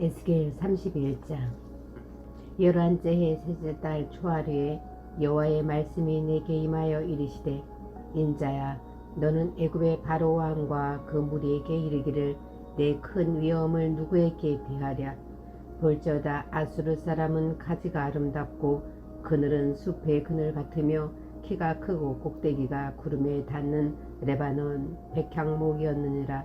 에스겔 31장. 열한째 해 셋째 달 초하루에 여호와의 말씀이 내게 임하여 이르시되 인자야 너는 애굽의 바로 왕과 그 무리에게 이르기를 내 큰 위엄을 누구에게 비하랴? 볼지어다 아수르 사람은 가지가 아름답고 그늘은 숲의 그늘 같으며 키가 크고 꼭대기가 구름에 닿는 레바논 백향목이었느니라.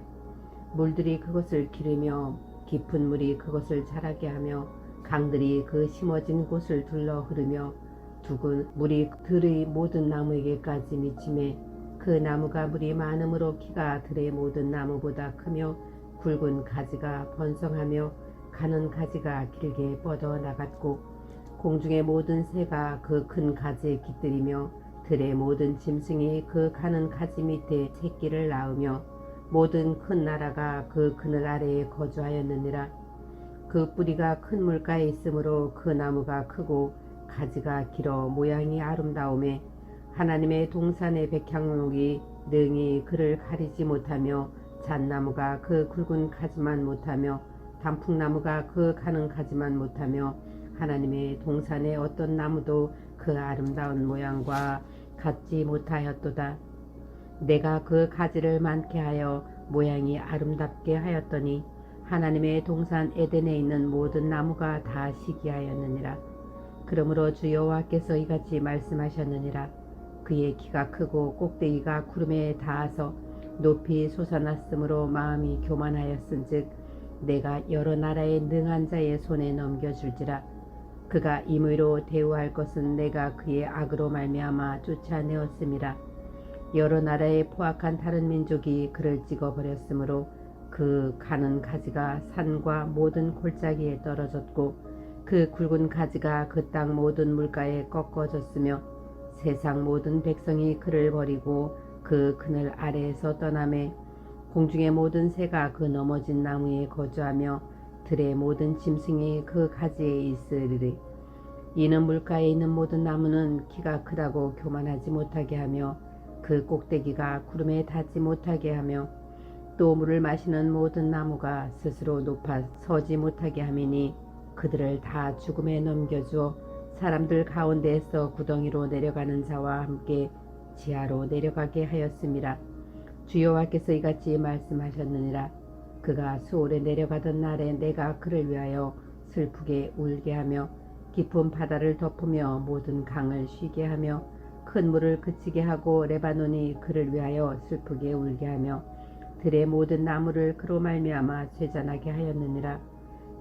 물들이 그것을 기르며 깊은 물이 그것을 자라게 하며 강들이 그 심어진 곳을 둘러 흐르며 두근 물이 들의 모든 나무에게까지 미침에 그 나무가 물이 많음으로 키가 들의 모든 나무보다 크며 굵은 가지가 번성하며 가는 가지가 길게 뻗어 나갔고 공중의 모든 새가 그 큰 가지에 깃들이며 들의 모든 짐승이 그 가는 가지 밑에 새끼를 낳으며 모든 큰 나라가 그 그늘 아래에 거주하였느니라 그 뿌리가 큰 물가에 있으므로 그 나무가 크고 가지가 길어 모양이 아름다움에 하나님의 동산의 백향목이 능히 그를 가리지 못하며 잣나무가 그 굵은 가지만 못하며 단풍나무가 그 가는 가지만 못하며 하나님의 동산의 어떤 나무도 그 아름다운 모양과 같지 못하였도다. 내가 그 가지를 많게 하여 모양이 아름답게 하였더니 하나님의 동산 에덴에 있는 모든 나무가 다 시기하였느니라. 그러므로 주 여호와께서 이같이 말씀하셨느니라. 그의 키가 크고 꼭대기가 구름에 닿아서 높이 솟아났으므로 마음이 교만하였은즉 내가 여러 나라의 능한 자의 손에 넘겨줄지라. 그가 임의로 대우할 것은 내가 그의 악으로 말미암아 쫓아내었음이라. 여러 나라의 포악한 다른 민족이 그를 찍어버렸으므로 그 가는 가지가 산과 모든 골짜기에 떨어졌고 그 굵은 가지가 그 땅 모든 물가에 꺾어졌으며 세상 모든 백성이 그를 버리고 그 그늘 아래에서 떠남에 공중의 모든 새가 그 넘어진 나무에 거주하며 들의 모든 짐승이 그 가지에 있으리리 이는 물가에 있는 모든 나무는 키가 크다고 교만하지 못하게 하며 그 꼭대기가 구름에 닿지 못하게 하며 또 물을 마시는 모든 나무가 스스로 높아 서지 못하게 함이니 그들을 다 죽음에 넘겨주어 사람들 가운데에서 구덩이로 내려가는 자와 함께 지하로 내려가게 하였습니다. 주여와께서 이같이 말씀하셨느니라 그가 수월에 내려가던 날에 내가 그를 위하여 슬프게 울게 하며 깊은 바다를 덮으며 모든 강을 쉬게 하며 큰 물을 그치게 하고 레바논이 그를 위하여 슬프게 울게 하며 들의 모든 나무를 그로 말미암아 쇠잔하게 하였느니라.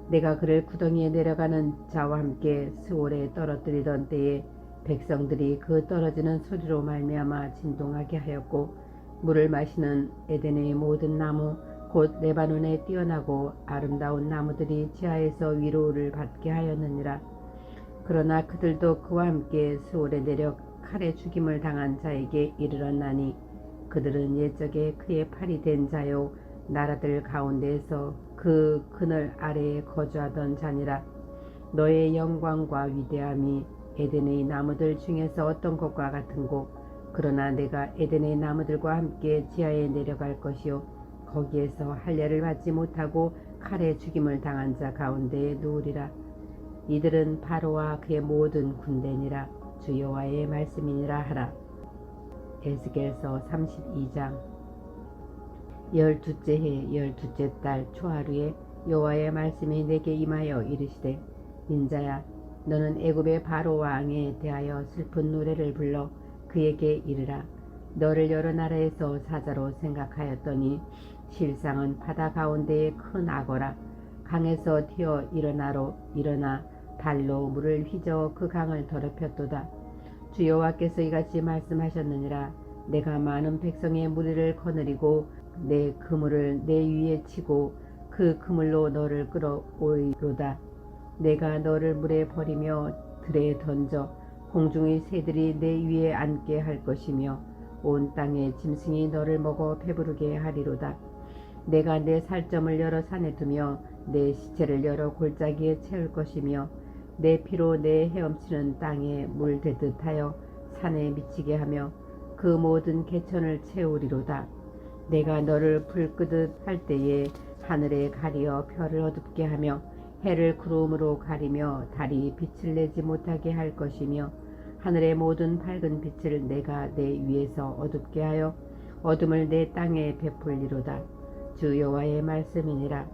내가 그를 구덩이에 내려가는 자와 함께 스올에 떨어뜨리던 때에 백성들이 그 떨어지는 소리로 말미암아 진동하게 하였고 물을 마시는 에덴의 모든 나무 곧 레바논에 뛰어나고 아름다운 나무들이 지하에서 위로를 받게 하였느니라. 그러나 그들도 그와 함께 스올에 내려 칼에 죽임을 당한 자에게 이르렀나니 그들은 옛적에 그의 팔이 된 자요 나라들 가운데에서 그 그늘 아래에 거주하던 자니라. 너의 영광과 위대함이 에덴의 나무들 중에서 어떤 것과 같은고 그러나 내가 에덴의 나무들과 함께 지하에 내려갈 것이요 거기에서 할례를 받지 못하고 칼에 죽임을 당한 자 가운데에 누우리라. 이들은 바로와 그의 모든 군대니라 주 여호와의 말씀이니라 하라. 에스겔서 32장 열두째 해 열두째 달 초하루에 여호와의 말씀이 내게 임하여 이르시되 인자야 너는 애굽의 바로 왕에 대하여 슬픈 노래를 불러 그에게 이르라. 너를 여러 나라에서 사자로 생각하였더니 실상은 바다 가운데의 큰 악어라. 강에서 튀어 일어나로 일어나 발로 물을 휘저어 그 강을 더럽혔도다. 주 여호와께서 이같이 말씀하셨느니라. 내가 많은 백성의 무리를 거느리고 내 그물을 내 위에 치고 그 그물로 너를 끌어오리로다. 내가 너를 물에 버리며 들에 던져 공중의 새들이 내 위에 앉게 할 것이며 온 땅의 짐승이 너를 먹어 배부르게 하리로다. 내가 내 살점을 여러 산에 두며 내 시체를 여러 골짜기에 채울 것이며 내 피로 내 헤엄치는 땅에 물 되듯 하여 산에 미치게 하며 그 모든 개천을 채우리로다. 내가 너를 불 끄듯 할 때에 하늘에 가리어 별을 어둡게 하며 해를 구름으로 가리며 달이 빛을 내지 못하게 할 것이며 하늘의 모든 밝은 빛을 내가 내 위에서 어둡게 하여 어둠을 내 땅에 베풀리로다. 주 여호와의 말씀이니라.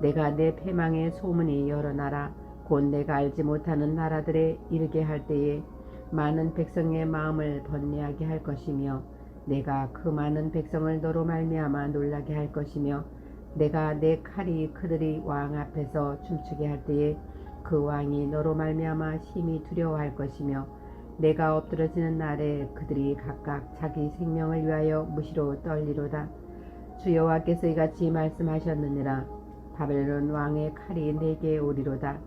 내가 내 패망의 소문이 여러 나라 곧 내가 알지 못하는 나라들에 이르게 할 때에 많은 백성의 마음을 번뇌하게 할 것이며 내가 그 많은 백성을 너로 말미암아 놀라게 할 것이며 내가 내 칼이 그들이 왕 앞에서 춤추게 할 때에 그 왕이 너로 말미암아 심히 두려워할 것이며 내가 엎드러지는 날에 그들이 각각 자기 생명을 위하여 무시로 떨리로다. 주 여호와께서 이같이 말씀하셨느니라. 바벨론 왕의 칼이 내게 오리로다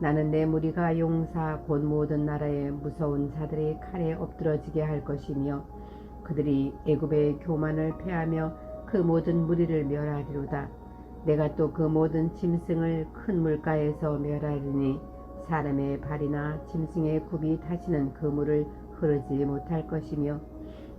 나는 내 무리가 용사 곧 모든 나라의 무서운 자들의 칼에 엎드러지게 할 것이며 그들이 애굽의 교만을 패하며 그 모든 무리를 멸하리로다. 내가 또 그 모든 짐승을 큰 물가에서 멸하리니 사람의 발이나 짐승의 굽이 다시는 그 물을 흐르지 못할 것이며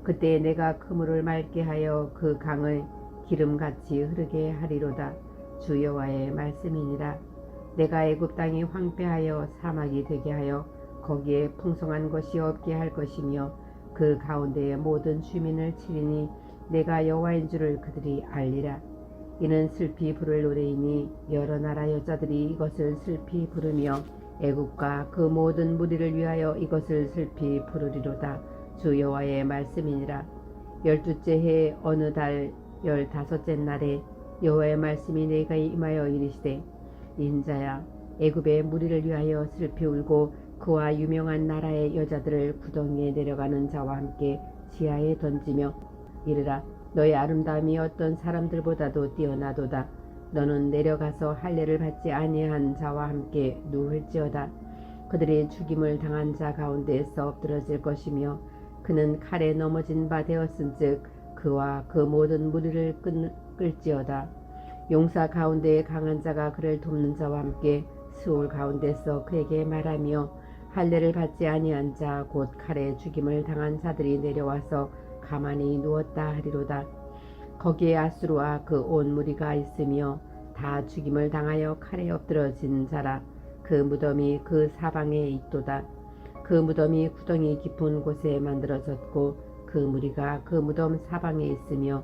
그때 내가 그 물을 맑게 하여 그 강을 기름같이 흐르게 하리로다. 주 여호와의 말씀이니라. 내가 애굽 땅이 황폐하여 사막이 되게 하여 거기에 풍성한 것이 없게 할 것이며 그 가운데의 모든 주민을 치리니 내가 여호와인 줄을 그들이 알리라. 이는 슬피 부를 노래이니 여러 나라 여자들이 이것을 슬피 부르며 애국과 그 모든 무리를 위하여 이것을 슬피 부르리로다. 주 여호와의 말씀이니라. 열두째 해 어느 달 열다섯째 날에 여호와의 말씀이 내가 임하여 이르시되 인자야 애굽의 무리를 위하여 슬피 울고 그와 유명한 나라의 여자들을 구덩이에 내려가는 자와 함께 지하에 던지며 이르라 너의 아름다움이 어떤 사람들보다도 뛰어나도다. 너는 내려가서 할례를 받지 아니한 자와 함께 누울지어다. 그들이 죽임을 당한 자 가운데에서 엎드러질 것이며 그는 칼에 넘어진 바 되었은즉 그와 그 모든 무리를 끌, 끌지어다 용사 가운데에 강한 자가 그를 돕는 자와 함께 수울 가운데서 그에게 말하며 할례를 받지 아니한 자 곧 칼에 죽임을 당한 자들이 내려와서 가만히 누웠다 하리로다. 거기에 아수르와 그 온 무리가 있으며 다 죽임을 당하여 칼에 엎드러진 자라 그 무덤이 그 사방에 있도다. 그 무덤이 구덩이 깊은 곳에 만들어졌고 그 무리가 그 무덤 사방에 있으며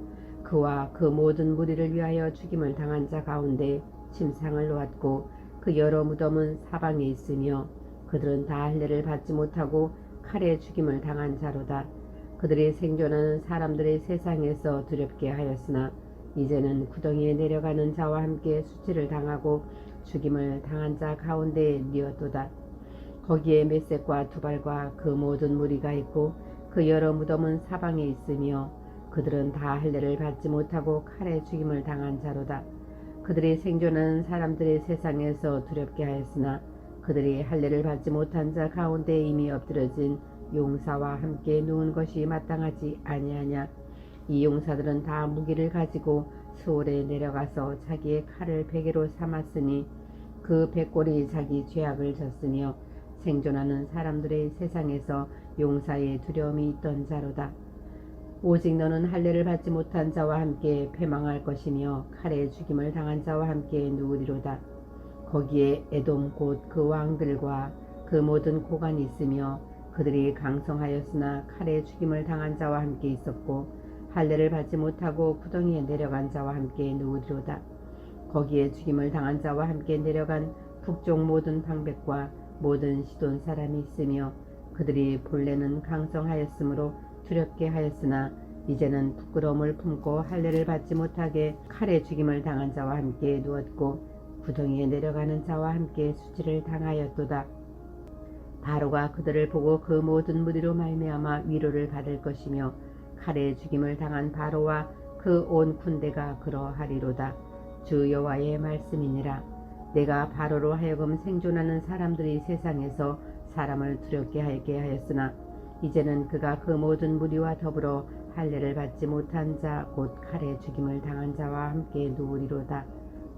그와 그 모든 무리를 위하여 죽임을 당한 자 가운데 침상을 놓았고 그 여러 무덤은 사방에 있으며 그들은 다 할례를 받지 못하고 칼에 죽임을 당한 자로다. 그들이 생존하는 사람들의 세상에서 두렵게 하였으나 이제는 구덩이에 내려가는 자와 함께 수치를 당하고 죽임을 당한 자 가운데에 뉘었도다. 거기에 메색과 두발과 그 모든 무리가 있고 그 여러 무덤은 사방에 있으며 그들은 다 할례를 받지 못하고 칼에 죽임을 당한 자로다. 그들이 생존하는 사람들의 세상에서 두렵게 하였으나 그들이 할례를 받지 못한 자 가운데 이미 엎드러진 용사와 함께 누운 것이 마땅하지 아니하냐. 이 용사들은 다 무기를 가지고 수월에 내려가서 자기의 칼을 베개로 삼았으니 그 백골이 자기 죄악을 졌으며 생존하는 사람들의 세상에서 용사의 두려움이 있던 자로다. 오직 너는 할례를 받지 못한 자와 함께 패망할 것이며 칼에 죽임을 당한 자와 함께 누우리로다. 거기에 에돔 곧 그 왕들과 그 모든 고관이 있으며 그들이 강성하였으나 칼에 죽임을 당한 자와 함께 있었고 할례를 받지 못하고 구덩이에 내려간 자와 함께 누우리로다. 거기에 죽임을 당한 자와 함께 내려간 북쪽 모든 방백과 모든 시돈 사람이 있으며 그들이 본래는 강성하였으므로 두렵게 하였으나 이제는 부끄러움을 품고 할례를 받지 못하게 칼에 죽임을 당한 자와 함께 누웠고 구덩이에 내려가는 자와 함께 수치를 당하였도다. 바로가 그들을 보고 그 모든 무리로 말미암아 위로를 받을 것이며 칼에 죽임을 당한 바로와 그 온 군대가 그러하리로다. 주 여호와의 말씀이니라. 내가 바로로 하여금 생존하는 사람들이 세상에서 사람을 두렵게 하게 하였으나 이제는 그가 그 모든 무리와 더불어 할례를 받지 못한 자 곧 칼에 죽임을 당한 자와 함께 누우리로다.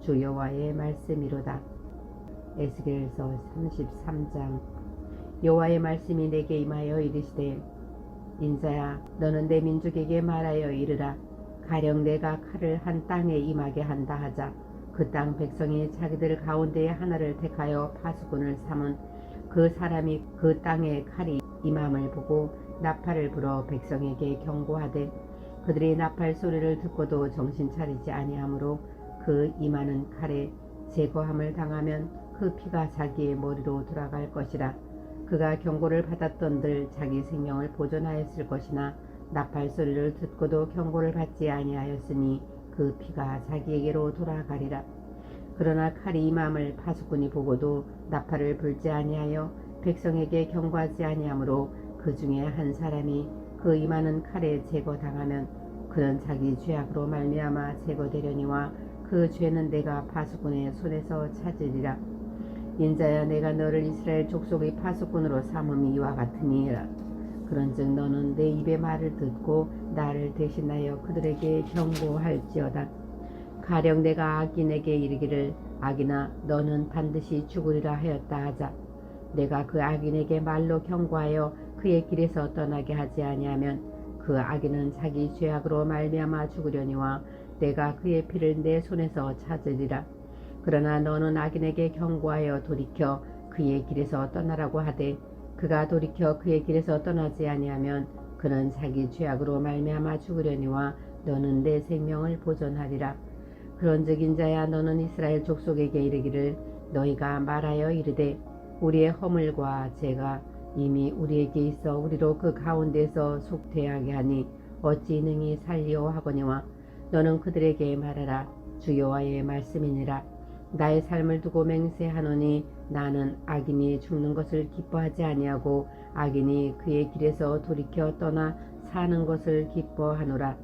주 여호와의 말씀이로다. 에스겔서 33장. 여호와의 말씀이 내게 임하여 이르시되 인자야 너는 내 민족에게 말하여 이르라. 가령 내가 칼을 한 땅에 임하게 한다 하자. 그 땅 백성이 자기들 가운데에 하나를 택하여 파수꾼을 삼은 그 사람이 그 땅에 칼이 임함을 보고 나팔을 불어 백성에게 경고하되 그들이 나팔 소리를 듣고도 정신 차리지 아니하므로 그 임하는 칼에 제거함을 당하면 그 피가 자기의 머리로 돌아갈 것이라 그가 경고를 받았던들 자기 생명을 보존하였을 것이나 나팔 소리를 듣고도 경고를 받지 아니하였으니 그 피가 자기에게로 돌아가리라. 그러나 칼이 임함을 파수꾼이 보고도 나팔을 불지 아니하여 백성에게 경고하지 아니하므로 그 중에 한 사람이 그 임하는 칼에 제거당하면 그는 자기 죄악으로 말미암아 제거되려니와 그 죄는 내가 파수꾼의 손에서 찾으리라. 인자야 내가 너를 이스라엘 족속의 파수꾼으로 삼음이 이와 같으니라. 그런즉 너는 내 입의 말을 듣고 나를 대신하여 그들에게 경고할지어다. 가령 내가 악인에게 이르기를 악인아 너는 반드시 죽으리라 하였다 하자. 내가 그 악인에게 말로 경고하여 그의 길에서 떠나게 하지 아니하면 그 악인은 자기 죄악으로 말미암아 죽으려니와 내가 그의 피를 내 손에서 찾으리라. 그러나 너는 악인에게 경고하여 돌이켜 그의 길에서 떠나라고 하되 그가 돌이켜 그의 길에서 떠나지 아니하면 그는 자기 죄악으로 말미암아 죽으려니와 너는 내 생명을 보존하리라. 그런즉 인자야 너는 이스라엘 족속에게 이르기를 너희가 말하여 이르되 우리의 허물과 죄가 이미 우리에게 있어 우리로 그 가운데서 속퇴하게 하니 어찌 능히 살리오 하거니와 너는 그들에게 말하라. 주 여호와의 말씀이니라. 나의 삶을 두고 맹세하노니 나는 악인이 죽는 것을 기뻐하지 아니하고 악인이 그의 길에서 돌이켜 떠나 사는 것을 기뻐하노라.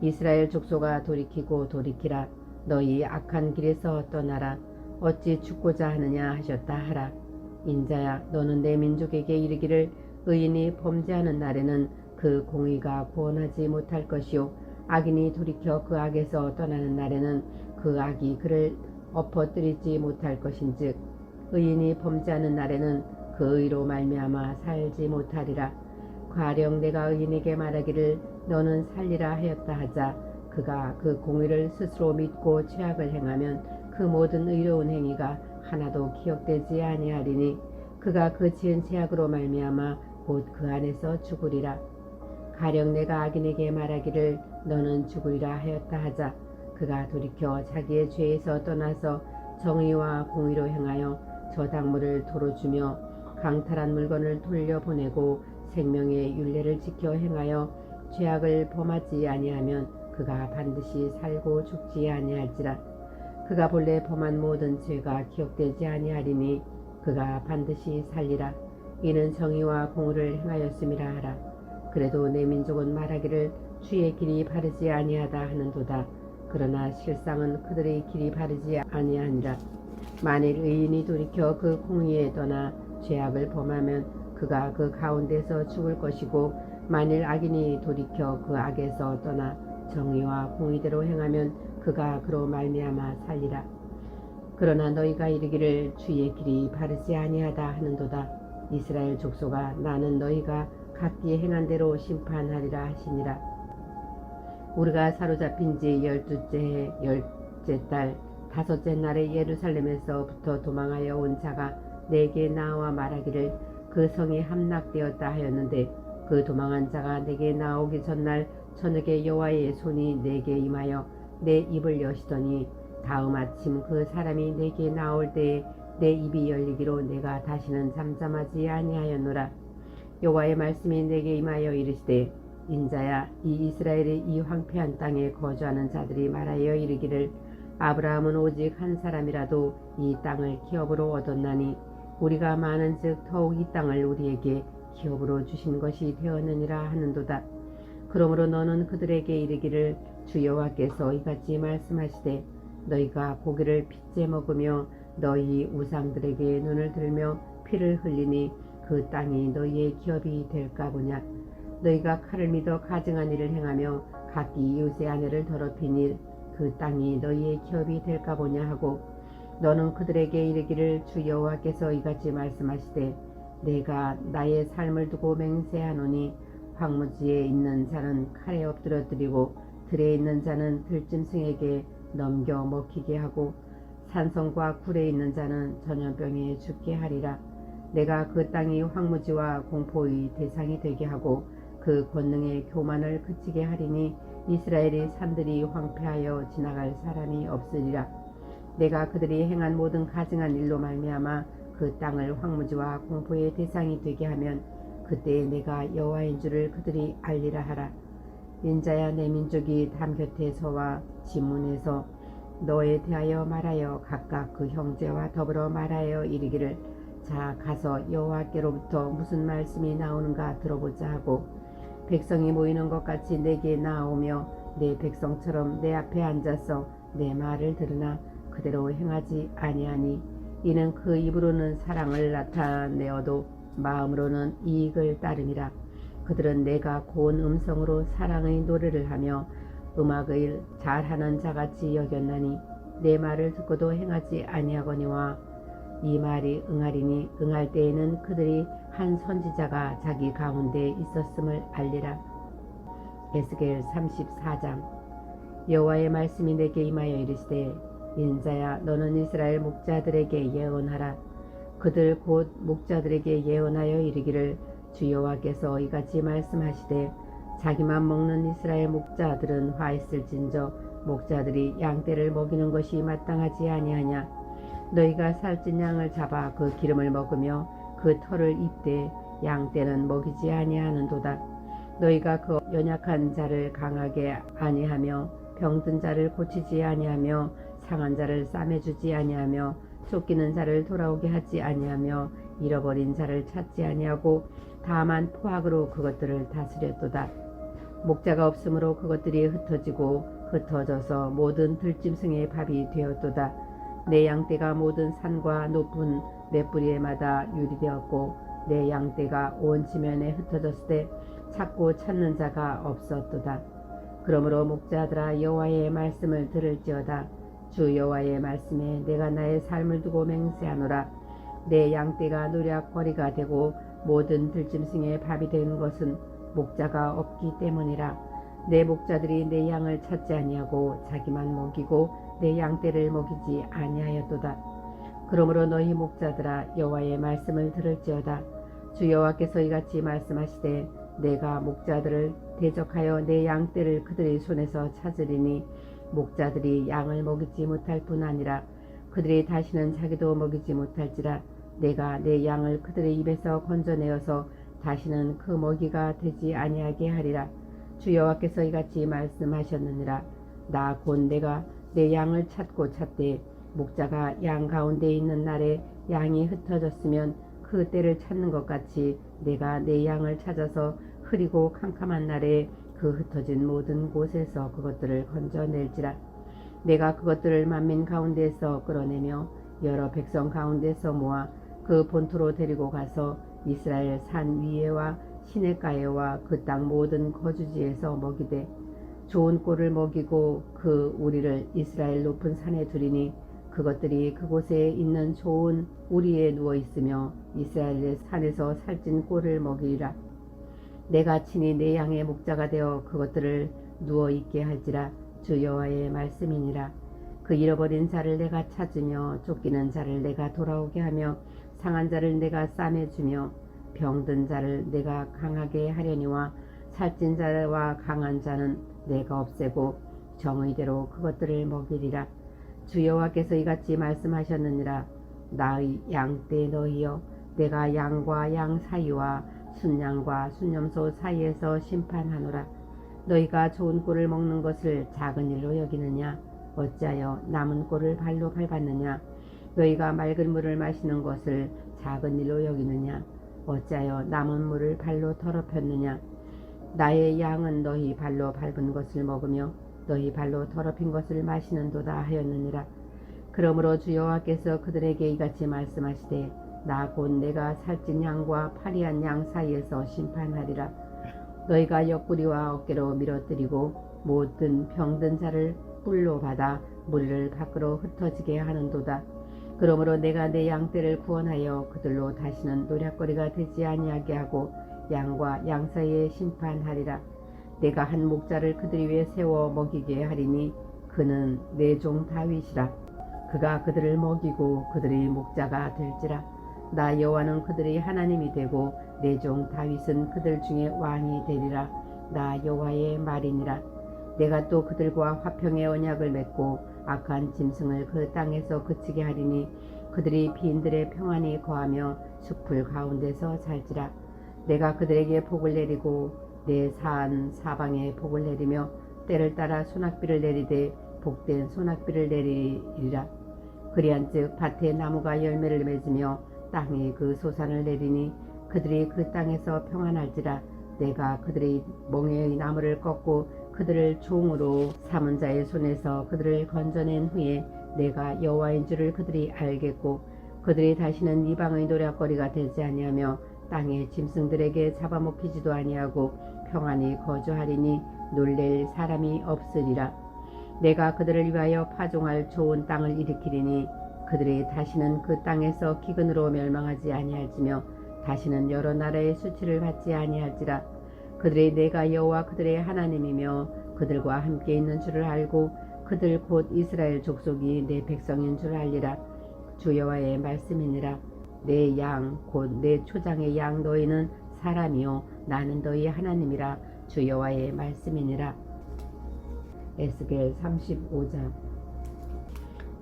이스라엘 족속아 돌이키고 돌이키라 너희 악한 길에서 떠나라. 어찌 죽고자 하느냐 하셨다 하라. 인자야 너는 내 민족에게 이르기를 의인이 범죄하는 날에는 그 공의가 구원하지 못할 것이요. 악인이 돌이켜 그 악에서 떠나는 날에는 그 악이 그를 엎어뜨리지 못할 것인즉 의인이 범죄하는 날에는 그 의로 말미암아 살지 못하리라. 가령 내가 의인에게 말하기를 너는 살리라 하였다 하자 그가 그 공의를 스스로 믿고 죄악을 행하면 그 모든 의로운 행위가 하나도 기억되지 아니하리니 그가 그 지은 죄악으로 말미암아 곧 그 안에서 죽으리라. 가령 내가 악인에게 말하기를 너는 죽으리라 하였다 하자 그가 돌이켜 자기의 죄에서 떠나서 정의와 공의로 행하여 저 당물을 도로 주며 강탈한 물건을 돌려보내고 생명의 윤례를 지켜 행하여 죄악을 범하지 아니하면 그가 반드시 살고 죽지 아니할지라. 그가 본래 범한 모든 죄가 기억되지 아니하리니 그가 반드시 살리라. 이는 정의와 공의를 행하였음이라 하라. 그래도 내 민족은 말하기를 주의 길이 바르지 아니하다 하는도다. 그러나 실상은 그들의 길이 바르지 아니하니라. 만일 의인이 돌이켜 그 공의에 떠나 죄악을 범하면 그가 그 가운데서 죽을 것이고 만일 악인이 돌이켜 그 악에서 떠나 정의와 공의대로 행하면 그가 그로 말미암아 살리라. 그러나 너희가 이르기를 주의 길이 바르지 아니하다 하는도다. 이스라엘 족속아 나는 너희가 각기 행한 대로 심판하리라 하시니라. 우리가 사로잡힌 지 열두째 해 열째 달 다섯째 날에 예루살렘에서부터 도망하여 온 자가 내게 나와 말하기를 그 성이 함락되었다 하였는데 그 도망한 자가 내게 나오기 전날 저녁에 여호와의 손이 내게 임하여 내 입을 여시더니 다음 아침 그 사람이 내게 나올 때에 내 입이 열리기로 내가 다시는 잠잠하지 아니하였노라 여호와의 말씀이 내게 임하여 이르시되 인자야 이 이스라엘의 이 황폐한 땅에 거주하는 자들이 말하여 이르기를 아브라함은 오직 한 사람이라도 이 땅을 기업으로 얻었나니 우리가 많은즉 더욱 이 땅을 우리에게 기업으로 주신 것이 되었느니라 하는도다. 그러므로 너는 그들에게 이르기를 주 여호와께서 이같이 말씀하시되 너희가 고기를 빚제 먹으며 너희 우상들에게 눈을 들며 피를 흘리니 그 땅이 너희의 기업이 될까 보냐? 너희가 칼을 믿어 가증한 일을 행하며 각기 이웃의 아내를 더럽히니 그 땅이 너희의 기업이 될까 보냐? 하고 너는 그들에게 이르기를 주 여호와께서 이같이 말씀하시되 내가 나의 삶을 두고 맹세하노니 황무지에 있는 자는 칼에 엎드려뜨리고 들에 있는 자는 들짐승에게 넘겨 먹히게 하고 산성과 굴에 있는 자는 전염병에 죽게 하리라. 내가 그 땅이 황무지와 공포의 대상이 되게 하고 그 권능의 교만을 그치게 하리니 이스라엘의 산들이 황폐하여 지나갈 사람이 없으리라. 내가 그들이 행한 모든 가증한 일로 말미암아 그 땅을 황무지와 공포의 대상이 되게 하면 그때에 내가 여호와인 줄을 그들이 알리라 하라. 인자야 내 민족이 담 곁에서와 지문에서 너에 대하여 말하여 각각 그 형제와 더불어 말하여 이르기를 자 가서 여호와께로부터 무슨 말씀이 나오는가 들어보자 하고 백성이 모이는 것 같이 내게 나오며 내 백성처럼 내 앞에 앉아서 내 말을 들으나 그대로 행하지 아니하니 이는 그 입으로는 사랑을 나타내어도 마음으로는 이익을 따름이라. 그들은 내가 고운 음성으로 사랑의 노래를 하며 음악을 잘하는 자같이 여겼나니 내 말을 듣고도 행하지 아니하거니와 이 말이 응하리니 응할 때에는 그들이 한 선지자가 자기 가운데 있었음을 알리라. 에스겔 34장. 여호와의 말씀이 내게 임하여 이르시되 인자야 너는 이스라엘 목자들에게 예언하라 그들 곧 목자들에게 예언하여 이르기를 주 여호와께서 이같이 말씀하시되 자기만 먹는 이스라엘 목자들은 화 있을진저 목자들이 양떼를 먹이는 것이 마땅하지 아니하냐? 너희가 살찐 양을 잡아 그 기름을 먹으며 그 털을 입되 양떼는 먹이지 아니하는도다. 너희가 그 연약한 자를 강하게 아니하며 병든 자를 고치지 아니하며 상한 자를 싸매주지 아니하며 쫓기는 자를 돌아오게 하지 아니하며 잃어버린 자를 찾지 아니하고 다만 포악으로 그것들을 다스렸도다. 목자가 없으므로 그것들이 흩어지고 흩어져서 모든 들짐승의 밥이 되었도다. 내 양떼가 모든 산과 높은 맷뿌리에마다 유리되었고 내 양떼가 온 지면에 흩어졌을 때 찾고 찾는 자가 없었도다. 그러므로 목자들아 여호와의 말씀을 들을지어다. 주 여호와의 말씀에 내가 나의 삶을 두고 맹세하노라. 내 양떼가 노략거리가 되고 모든 들짐승의 밥이 되는 것은 목자가 없기 때문이라. 내 목자들이 내 양을 찾지 아니하고 자기만 먹이고 내 양떼를 먹이지 아니하였도다. 그러므로 너희 목자들아 여호와의 말씀을 들을지어다. 주 여호와께서 이같이 말씀하시되 내가 목자들을 대적하여 내 양떼를 그들의 손에서 찾으리니 목자들이 양을 먹이지 못할 뿐 아니라 그들이 다시는 자기도 먹이지 못할지라 내가 내 양을 그들의 입에서 건져내어서 다시는 그 먹이가 되지 아니하게 하리라. 주 여호와께서 이같이 말씀하셨느니라. 나 곧 내가 내 양을 찾고 찾되 목자가 양 가운데 있는 날에 양이 흩어졌으면 그 때를 찾는 것 같이 내가 내 양을 찾아서 흐리고 캄캄한 날에 그 흩어진 모든 곳에서 그것들을 건져낼지라 내가 그것들을 만민 가운데서 끌어내며 여러 백성 가운데서 모아 그 본토로 데리고 가서 이스라엘 산 위에와 시내가에와 그 땅 모든 거주지에서 먹이되 좋은 꼴을 먹이고 그 우리를 이스라엘 높은 산에 두리니 그것들이 그곳에 있는 좋은 우리에 누워 있으며 이스라엘의 산에서 살찐 꼴을 먹이리라. 내가 친히 내 양의 목자가 되어 그것들을 누워 있게 할지라 주 여호와의 말씀이니라. 그 잃어버린 자를 내가 찾으며 쫓기는 자를 내가 돌아오게 하며 상한 자를 내가 싸매 주며 병든 자를 내가 강하게 하려니와 살찐 자와 강한 자는 내가 없애고 정의대로 그것들을 먹이리라. 주 여호와께서 이같이 말씀하셨느니라. 나의 양떼 너희여 내가 양과 양 사이와 순양과 순염소 사이에서 심판하노라. 너희가 좋은 꼴을 먹는 것을 작은 일로 여기느냐? 어찌하여 남은 꼴을 발로 밟았느냐? 너희가 맑은 물을 마시는 것을 작은 일로 여기느냐? 어찌하여 남은 물을 발로 더럽혔느냐? 나의 양은 너희 발로 밟은 것을 먹으며 너희 발로 더럽힌 것을 마시는도다 하였느니라. 그러므로 주 여호와께서 그들에게 이같이 말씀하시되 나 곧 내가 살찐 양과 파리한 양 사이에서 심판하리라. 너희가 옆구리와 어깨로 밀어뜨리고 모든 병든 자를 뿔로 받아 무리를 밖으로 흩어지게 하는도다. 그러므로 내가 내 양떼를 구원하여 그들로 다시는 노략거리가 되지 아니하게 하고 양과 양 사이에 심판하리라. 내가 한 목자를 그들 위에 세워 먹이게 하리니 그는 내 종 다윗이라. 그가 그들을 먹이고 그들의 목자가 될지라 나 여호와는 그들의 하나님이 되고 내 종 다윗은 그들 중에 왕이 되리라. 나 여호와의 말이니라. 내가 또 그들과 화평의 언약을 맺고 악한 짐승을 그 땅에서 그치게 하리니 그들이 빈들의 평안히 거하며 숲풀 가운데서 살지라. 내가 그들에게 복을 내리고 내 산 사방에 복을 내리며 때를 따라 소낙비를 내리되 복된 소낙비를 내리리라. 그리한즉 밭에 나무가 열매를 맺으며 땅에 그 소산을 내리니 그들이 그 땅에서 평안할지라 내가 그들의 멍에의 나무를 꺾고 그들을 종으로 삼은 자의 손에서 그들을 건져낸 후에 내가 여호와인 줄을 그들이 알겠고 그들이 다시는 이방의 노략거리가 되지 아니하며 땅의 짐승들에게 잡아먹히지도 아니하고 평안히 거주하리니 놀랠 사람이 없으리라. 내가 그들을 위하여 파종할 좋은 땅을 일으키리니 그들이 다시는 그 땅에서 기근으로 멸망하지 아니할지며 다시는 여러 나라의 수치를 받지 아니할지라. 그들이 내가 여호와 그들의 하나님이며 그들과 함께 있는 줄을 알고 그들 곧 이스라엘 족속이 내 백성인 줄 알리라. 주 여호와의 말씀이니라. 내 양 곧 내 초장의 양 너희는 사람이요 나는 너희 하나님이라. 주 여호와의 말씀이니라. 에스겔 35장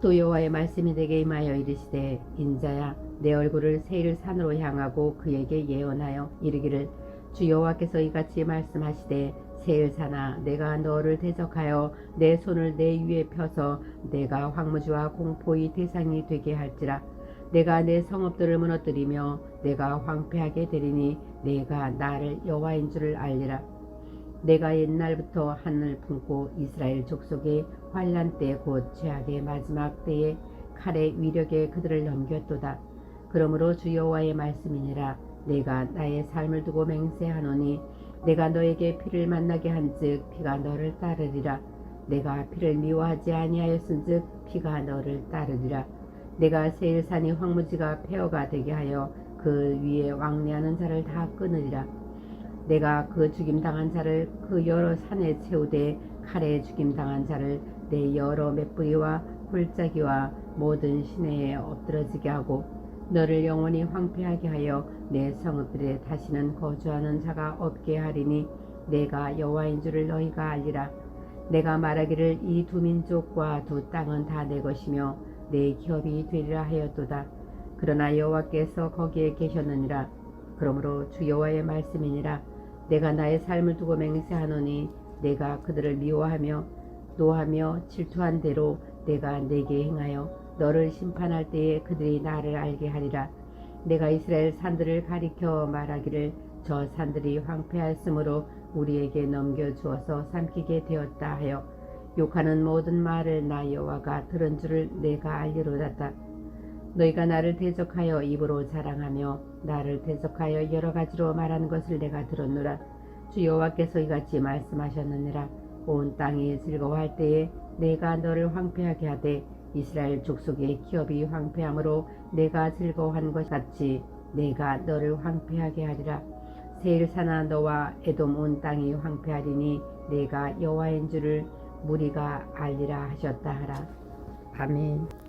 또 여호와의 말씀이 내게 임하여 이르시되 인자야 내 얼굴을 세일 산으로 향하고 그에게 예언하여 이르기를 주 여호와께서 이같이 말씀하시되 세일산아 내가 너를 대적하여 내 손을 내 위에 펴서 내가 황무지와 공포의 대상이 되게 할지라. 내가 내 성읍들을 무너뜨리며 내가 황폐하게 되리니 내가 나를 여호와인 줄을 알리라. 내가 옛날부터 하늘 품고 이스라엘 족속의 환란 때 곧 죄악의 마지막 때에 칼의 위력에 그들을 넘겼도다. 그러므로 주 여호와의 말씀이니라. 내가 나의 삶을 두고 맹세하노니 내가 너에게 피를 만나게 한즉 피가 너를 따르리라. 내가 피를 미워하지 아니하였은즉 피가 너를 따르리라. 내가 세일산이 황무지가 폐허가 되게 하여 그 위에 왕래하는 자를 다 끊으리라. 내가 그 죽임당한 자를 그 여러 산에 채우되 칼에 죽임당한 자를 내 여러 맷뿌리와 골짜기와 모든 시내에 엎드러지게 하고 너를 영원히 황폐하게 하여 내 성읍들에 다시는 거주하는 자가 없게 하리니 내가 여호와인 줄을 너희가 알리라. 내가 말하기를 이 두 민족과 두 땅은 다 내 것이며 내 기업이 되리라 하였도다. 그러나 여호와께서 거기에 계셨느니라. 그러므로 주 여호와의 말씀이니라. 내가 나의 삶을 두고 맹세하노니 내가 그들을 미워하며 노하며 질투한 대로 내가 내게 행하여 너를 심판할 때에 그들이 나를 알게 하리라. 내가 이스라엘 산들을 가리켜 말하기를 저 산들이 황폐하였으므로 우리에게 넘겨주어서 삼키게 되었다 하여 욕하는 모든 말을 나 여호와가 들은 줄을 내가 알리로다. 너희가 나를 대적하여 입으로 자랑하며 나를 대적하여 여러 가지로 말하는 것을 내가 들었노라. 주 여호와께서 이같이 말씀하셨느니라 온 땅이 즐거워할 때에 내가 너를 황폐하게 하되 이스라엘 족속의 기업이 황폐함으로 내가 즐거워한 것 같이 내가 너를 황폐하게 하리라. 세일사나 너와 에돔 온 땅이 황폐하리니 내가 여호와인 줄을 무리가 알리라 하셨다 하라. 아멘